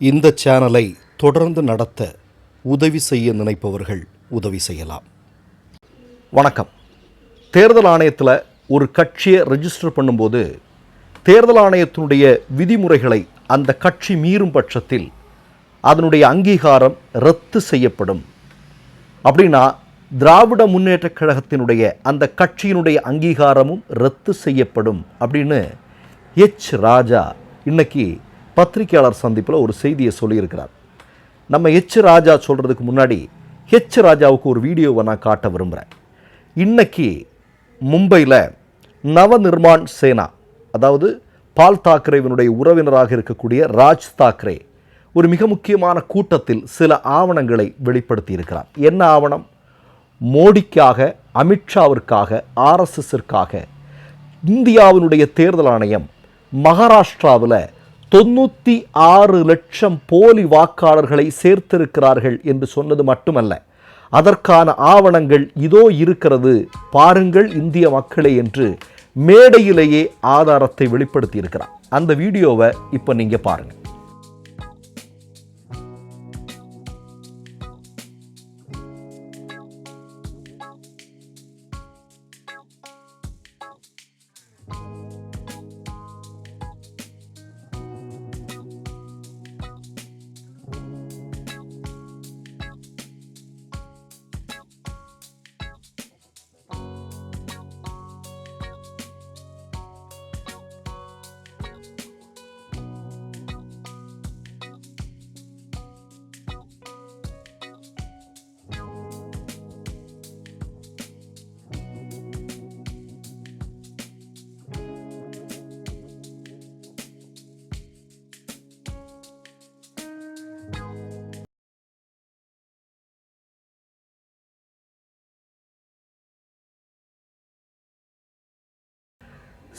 இந்த சேனலை தொடர்ந்து நடத்த உதவி செய்ய நினைப்பவர்கள் உதவி செய்யலாம். வணக்கம். தேர்தல் ஆணையத்தில் ஒரு கட்சியை ரெஜிஸ்டர் பண்ணும்போது தேர்தல் ஆணையத்தினுடைய விதிமுறைகளை அந்த கட்சி மீறும் பட்சத்தில் அதனுடைய அங்கீகாரம் ரத்து செய்யப்படும். அப்படின்னா திராவிட முன்னேற்ற கழகத்தினுடைய அந்த கட்சியினுடைய அங்கீகாரமும் ரத்து செய்யப்படும் அப்படின்னு எச் ராஜா இன்னைக்கு பத்திரிகையாளர் சந்திப்பில் ஒரு செய்தியை சொல்லியிருக்கிறார். நம்ம ஹெச் ராஜா சொல்கிறதுக்கு முன்னாடி ஹெச் ராஜாவுக்கு ஒரு வீடியோவை நான் காட்ட விரும்புகிறேன் இன்னைக்கு மும்பையில் நவநிர்மாண் சேனா அதாவது பால் தாக்கரேவினுடைய உறவினராக இருக்கக்கூடிய ராஜ் தாக்கரே ஒரு மிக முக்கியமான கூட்டத்தில் சில ஆவணங்களை வெளிப்படுத்தி இருக்கிறார் என்ன ஆவணம்? மோடிக்காக அமித்ஷாவிற்காக ஆர்எஸ்எஸ்ஸிற்காக இந்தியாவினுடைய தேர்தல் ஆணையம் மகாராஷ்டிராவில் தொண்ணூற்றி ஆறு லட்சம் போலி வாக்காளர்களை சேர்த்திருக்கிறார்கள் என்று சொன்னது மட்டுமல்ல. அதற்கான ஆவணங்கள் இதோ இருக்கிறது. பாருங்கள் இந்திய மக்களே என்று மேடையிலேயே ஆதாரத்தை வெளிப்படுத்தியிருக்கிறார். அந்த வீடியோவை இப்போ நீங்கள் பாருங்கள்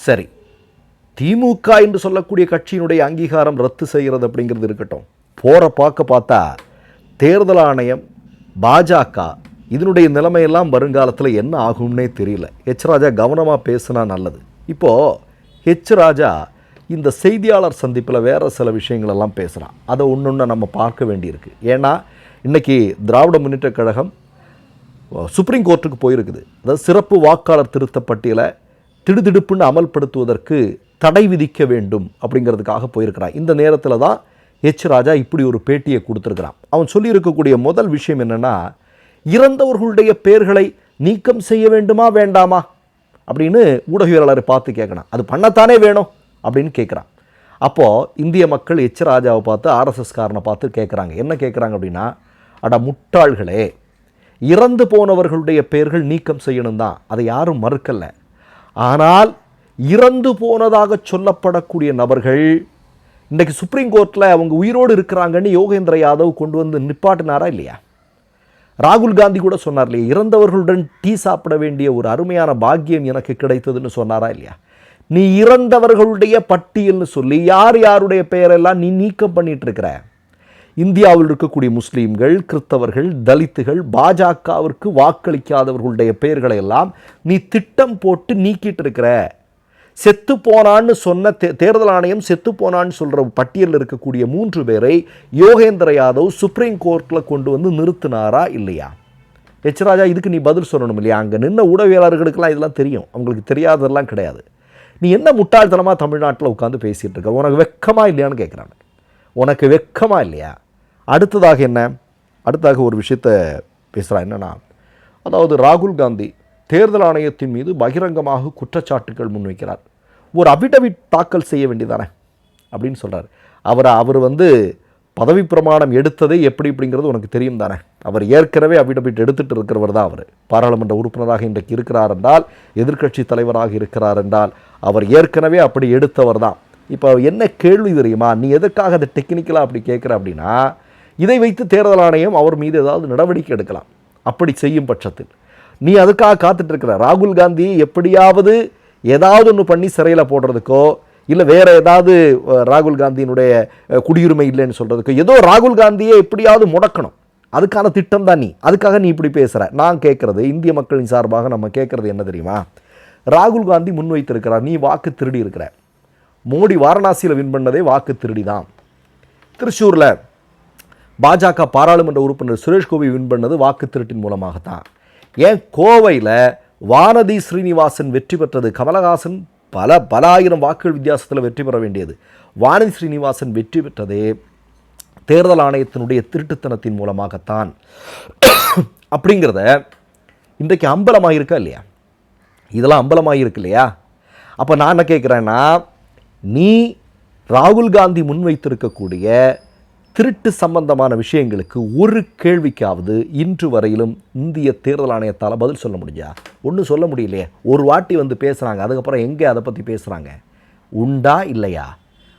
சரி திமுக என்று சொல்லக்கூடிய கட்சியினுடைய அங்கீகாரம் ரத்து செய்கிறது அப்படிங்கிறது இருக்கட்டும். போகிற பார்க்க பார்த்தா தேர்தல் ஆணையம் பாஜக இதனுடைய நிலைமையெல்லாம் வருங்காலத்தில் என்ன ஆகும்னே தெரியல. ஹெச் ராஜா கவனமாக பேசுனா நல்லது. இப்போது ஹெச் ராஜா இந்த செய்தியாளர் சந்திப்பில் வேறு சில விஷயங்களெல்லாம் பேசுகிறான் அதை ஒன்று ஒன்று நம்ம பார்க்க வேண்டியிருக்கு. ஏன்னா இன்றைக்கி திராவிட முன்னேற்ற கழகம் சுப்ரீம் கோர்ட்டுக்கு போயிருக்குது. அதாவது சிறப்பு வாக்காளர் திருத்த பட்டியலை திடுதிடுப்புன்னு அமல்படுத்துவதற்கு தடை விதிக்க வேண்டும் அப்படிங்கிறதுக்காக போயிருக்கிறான். இந்த நேரத்தில் தான் எச் ராஜா இப்படி ஒரு பேட்டியை கொடுத்துருக்கிறான். அவன் சொல்லியிருக்கக்கூடிய முதல் விஷயம் என்னென்னா இறந்தவர்களுடைய பெயர்களை நீக்கம் செய்ய வேண்டுமா வேண்டாமா? அப்படின்னு ஊடகவியலாளரை பார்த்து கேட்கணும் அது பண்ணத்தானே வேணும்? அப்படின்னு கேட்குறான். அப்போது இந்திய மக்கள் எச் ராஜாவை பார்த்து ஆர்எஸ்எஸ்காரனை பார்த்து கேட்குறாங்க. என்ன கேட்குறாங்க அப்படின்னா அட முட்டாள்களே இறந்து போனவர்களுடைய பெயர்கள் நீக்கம் செய்யணும் தான் அதை யாரும் மறுக்கலை. ஆனால் இறந்து போனதாக சொல்லப்படக்கூடிய நபர்கள் இன்றைக்கு சுப்ரீம் கோர்ட்டில் அவங்க உயிரோடு இருக்கிறாங்கன்னு யோகேந்திர யாதவ் கொண்டு வந்து நிப்பாட்டினாரா இல்லையா? ராகுல் காந்தி கூட சொன்னார் இல்லையா? இறந்தவர்களுடன் டீ சாப்பிட வேண்டிய ஒரு அருமையான பாக்கியம் எனக்கு கிடைத்ததுன்னு சொன்னாரா இல்லையா? நீ இறந்தவர்களுடைய பட்டியல்னு சொல்லி யார் யாருடைய பெயரெல்லாம் நீ நீக்கம் பண்ணிட்டு இருக்கிற? இந்தியாவில் இருக்கக்கூடிய முஸ்லீம்கள் கிறிஸ்தவர்கள் தலித்துகள் பாஜகவிற்கு வாக்களிக்காதவர்களுடைய பெயர்களை எல்லாம் நீ திட்டம் போட்டு நீக்கிட்டு இருக்கிற. செத்து போனான்னு சொன்ன தே தேர்தல் ஆணையம் செத்து போனான்னு சொல்கிற பட்டியலில் இருக்கக்கூடிய மூன்று பேரை யோகேந்திர யாதவ் சுப்ரீம் கோர்ட்டில் கொண்டு வந்து நிறுத்தினாரா இல்லையா? எச் ராஜா இதுக்கு நீ பதில் சொல்லணும் இல்லையா? அங்கே நின்ன ஊடகவியலாளர்களுக்கெல்லாம் இதெல்லாம் தெரியும். அவங்களுக்கு தெரியாததெல்லாம் கிடையாது. நீ என்ன முட்டாள்தனமாக தமிழ்நாட்டில் உட்காந்து பேசிகிட்டு இருக்க? உனக்கு வெக்கமா இல்லையான்னு கேட்குறாங்க உனக்கு வெக்கமா இல்லையா? அடுத்ததாக என்ன? அடுத்ததாக ஒரு விஷயத்த பேசுகிறான் என்னன்னா அதாவது ராகுல் காந்தி தேர்தல் ஆணையத்தின் மீது பகிரங்கமாக குற்றச்சாட்டுகள் முன்வைக்கிறார். ஒரு அபிடவிட் தாக்கல் செய்ய வேண்டியதானே? அப்படின்னு சொல்கிறார் அவரை அவர் வந்து பதவி பிரமாணம் எடுத்ததே எப்படி இப்படிங்கிறது உனக்கு தெரியும் தானே? அவர் ஏற்கனவே அபிடபிட் எடுத்துகிட்டு இருக்கிறவர் தான் அவர். பாராளுமன்ற உறுப்பினராக இன்றைக்கு இருக்கிறார் என்றால் எதிர்க்கட்சி தலைவராக இருக்கிறார் என்றால் அவர் ஏற்கனவே அப்படி எடுத்தவர் தான். இப்போ என்ன கேள்வி தெரியுமா? நீ எதற்காக அதை டெக்னிக்கலாக அப்படி கேட்குற அப்படின்னா இதை வைத்து தேர்தல் ஆணையம் அவர் மீது ஏதாவது நடவடிக்கை எடுக்கலாம். அப்படி செய்யும் பட்சத்தில். நீ அதுக்காக காத்துட்ருக்கிற ராகுல் காந்தி எப்படியாவது ஏதாவது ஒன்று பண்ணி சிறையில் போடுறதுக்கோ இல்லை வேறு ஏதாவது ராகுல் காந்தியினுடைய குடியுரிமை இல்லைன்னு சொல்கிறதுக்கோ ஏதோ ராகுல் காந்தியை எப்படியாவது முடக்கணும். அதுக்கான திட்டம் தான் நீ. அதுக்காக நீ இப்படி பேசுகிற நான் கேட்குறது இந்திய மக்களின் சார்பாக நம்ம கேட்குறது என்ன தெரியுமா? ராகுல் காந்தி முன்வைத்திருக்கிறார் நீ வாக்கு திருடி இருக்கிற. மோடி வாரணாசியில் வின் பண்ணதே வாக்கு திருடி தான் திருச்சூரில் பாஜக பாராளுமன்ற உறுப்பினர் சுரேஷ் கோபி வின் பண்ணது வாக்கு திருட்டின் மூலமாகத்தான். ஏன் கோவையில் வானதி ஸ்ரீனிவாசன் வெற்றி பெற்றது? கமலஹாசன் பல பல ஆயிரம் வாக்குகள் வித்தியாசத்தில் வெற்றி பெற வேண்டியது. வானதி ஸ்ரீனிவாசன் வெற்றி பெற்றதே தேர்தல் ஆணையத்தினுடைய திருட்டுத்தனத்தின் மூலமாகத்தான். அப்படிங்கிறத இன்றைக்கு அம்பலமாக இருக்கா இல்லையா? இதெல்லாம் அம்பலமாக இருக்கு இல்லையா? அப்போ நான் என்ன கேட்குறேன்னா நீ ராகுல் காந்தி முன்வைத்திருக்கக்கூடிய திருட்டு சம்பந்தமான விஷயங்களுக்கு ஒரு கேள்விக்காவது இன்று வரையிலும் இந்திய தேர்தல் ஆணையத்தால் பதில் சொல்ல முடிஞ்சா? ஒன்றும் சொல்ல முடியலையே. ஒரு வாட்டி வந்து பேசுகிறாங்க அதுக்கப்புறம் எங்கே அதை பற்றி பேசுகிறாங்க உண்டா இல்லையா?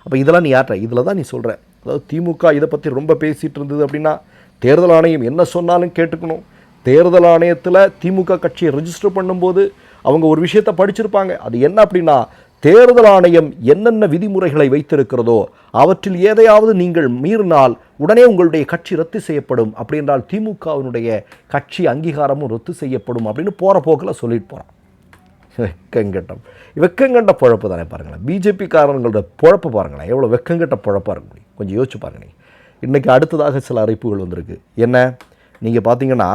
அப்போ இதெல்லாம் நீ யார்ட்ட? இதில் தான் நீ சொல்கிற அதாவது திமுக இதை பற்றி ரொம்ப பேசிகிட்டு இருந்தது அப்படின்னா தேர்தல் ஆணையம் என்ன சொன்னாலும் கேட்டுக்கணும். தேர்தல் ஆணையத்தில் திமுக கட்சியை ரிஜிஸ்டர் பண்ணும்போது அவங்க ஒரு விஷயத்தை படிச்சிருப்பாங்க. அது என்ன அப்படின்னா தேர்தல் ஆணையம் என்னென்ன விதிமுறைகளை வைத்திருக்கிறதோ அவற்றில் ஏதையாவது நீங்கள் மீறினால் உடனே உங்களுடைய கட்சி ரத்து செய்யப்படும் அப்படி என்றால் திமுகவினுடைய கட்சி அங்கீகாரமும் ரத்து செய்யப்படும் அப்படின்னு போகிற போக்கில் சொல்லிட்டு போகிறான் வெக்கங்கட்டம் வெக்கங்கட்ட பொழப்பு தானே பாருங்களேன். பிஜேபி காரணங்களோட பொழப்பு பாருங்களேன். எவ்வளோ வெக்கங்கட்ட பொழப்பாக இருக்க முடியும் கொஞ்சம் யோசிச்சு பாருங்க இன்றைக்கி அடுத்ததாக சில அறிவிப்புகள் வந்திருக்கு. என்ன? நீங்கள் பார்த்தீங்கன்னா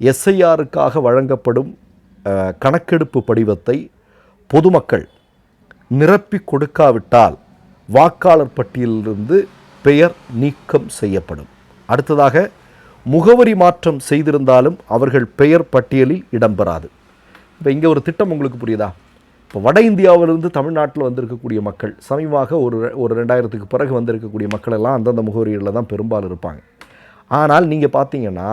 எஸ்ஐஆருக்காக வழங்கப்படும் கணக்கெடுப்பு படிவத்தை பொதுமக்கள் நிரப்பி கொடுக்காவிட்டால் வாக்காளர் பட்டியலிலிருந்து பெயர் நீக்கம் செய்யப்படும். அடுத்ததாக முகவரி மாற்றம் செய்திருந்தாலும் அவர்கள் பெயர் பட்டியலில் இடம்பெறாது. இப்போ இங்கே ஒரு திட்டம் உங்களுக்கு புரியுதா? இப்போ வட இந்தியாவிலிருந்து தமிழ்நாட்டில் வந்திருக்கக்கூடிய மக்கள் சமீபமாக ஒரு ஒரு ரெண்டாயிரத்துக்கு பிறகு வந்திருக்கக்கூடிய மக்கள் எல்லாம் அந்தந்த முகவரிகளில் தான் பெரும்பாலும் இருப்பாங்க. ஆனால் நீங்கள் பார்த்தீங்கன்னா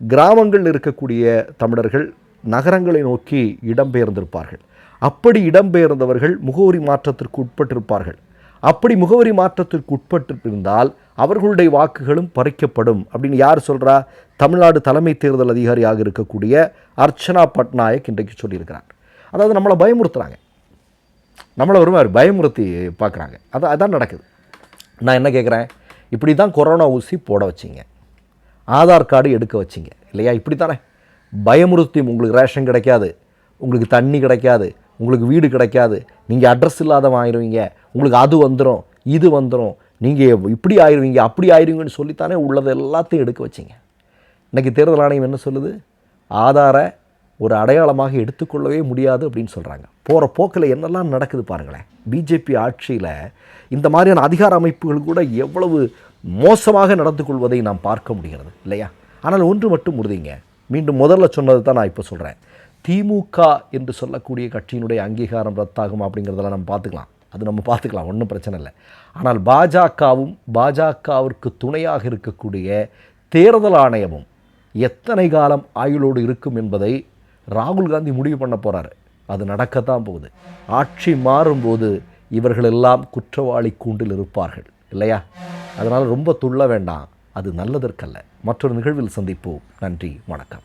கிராமங்களில் இருக்கக்கூடிய தமிழர்கள் நகரங்களை நோக்கி இடம்பெயர்ந்திருப்பார்கள் அப்படி இடம்பெயர்ந்தவர்கள் முகவரி மாற்றத்திற்கு உட்பட்டிருப்பார்கள் அப்படி முகவரி மாற்றத்திற்கு உட்பட்டிருந்தால் அவர்களுடைய வாக்குகளும் பறிக்கப்படும் அப்படின்னு யார் சொல்கிறா தமிழ்நாடு தலைமை தேர்தல் அதிகாரியாக இருக்கக்கூடிய அர்ச்சனா பட்நாயக் இன்றைக்கு சொல்லியிருக்கிறார். அதாவது நம்மளை பயமுறுத்துகிறாங்க நம்மளை ஒரு மாதிரி பயமுறுத்தி பார்க்குறாங்க. அதான் அதான் நடக்குது. நான் என்ன கேட்குறேன்? இப்படி தான் கொரோனா ஊசி போட வச்சிங்க. ஆதார் கார்டு எடுக்க வச்சிங்க. இல்லையா? இப்படி தானே பயமுறுத்தி உங்களுக்கு ரேஷன் கிடைக்காது. உங்களுக்கு தண்ணி கிடைக்காது. உங்களுக்கு வீடு கிடைக்காது. நீங்கள் அட்ரஸ் இல்லாத ஆயிடுவீங்க உங்களுக்கு அது வந்துடும் இது வந்துடும் நீங்கள் இப்படி ஆயிடுவீங்க அப்படி ஆயிடுவீங்கன்னு சொல்லித்தானே உள்ளதை எல்லாத்தையும் எடுக்க வச்சிங்க. இன்றைக்கி தேர்தல் ஆணையம் என்ன சொல்லுது? ஆதார ஒரு அடையாளமாக எடுத்துக்கொள்ளவே முடியாது அப்படின்னு சொல்கிறாங்க போகிற போக்கில் என்னெல்லாம் நடக்குது பாருங்களேன். பிஜேபி ஆட்சியில் இந்த மாதிரியான அதிகார அமைப்புகள் கூட எவ்வளவு மோசமாக நடந்து கொள்வதை நாம் பார்க்க முடிகிறது இல்லையா? ஆனால் ஒன்று மட்டும் உறுதிங்க. மீண்டும் முதல்ல சொன்னது தான் நான் இப்போ சொல்கிறேன் திமுக என்று சொல்லக்கூடிய கட்சியினுடைய அங்கீகாரம் ரத்தாகும் அப்படிங்கிறதெல்லாம் நம்ம பார்த்துக்கலாம். அது நம்ம பார்த்துக்கலாம் ஒன்றும் பிரச்சனை இல்லை. ஆனால் பாஜகவும் பாஜகவிற்கு துணையாக இருக்கக்கூடிய தேர்தல் ஆணையமும் எத்தனை காலம் ஆயுளோடு இருக்கும் என்பதை ராகுல் காந்தி முடிவு பண்ண போகிறாரு அது நடக்கத்தான் போகுது. ஆட்சி மாறும்போது இவர்களெல்லாம் குற்றவாளி கூண்டில் இருப்பார்கள் இல்லையா? அதனால் ரொம்ப துள்ள வேண்டாம். அது நல்லதற்கல்ல. மற்றொரு நிகழ்வில் சந்திப்போம். நன்றி வணக்கம்.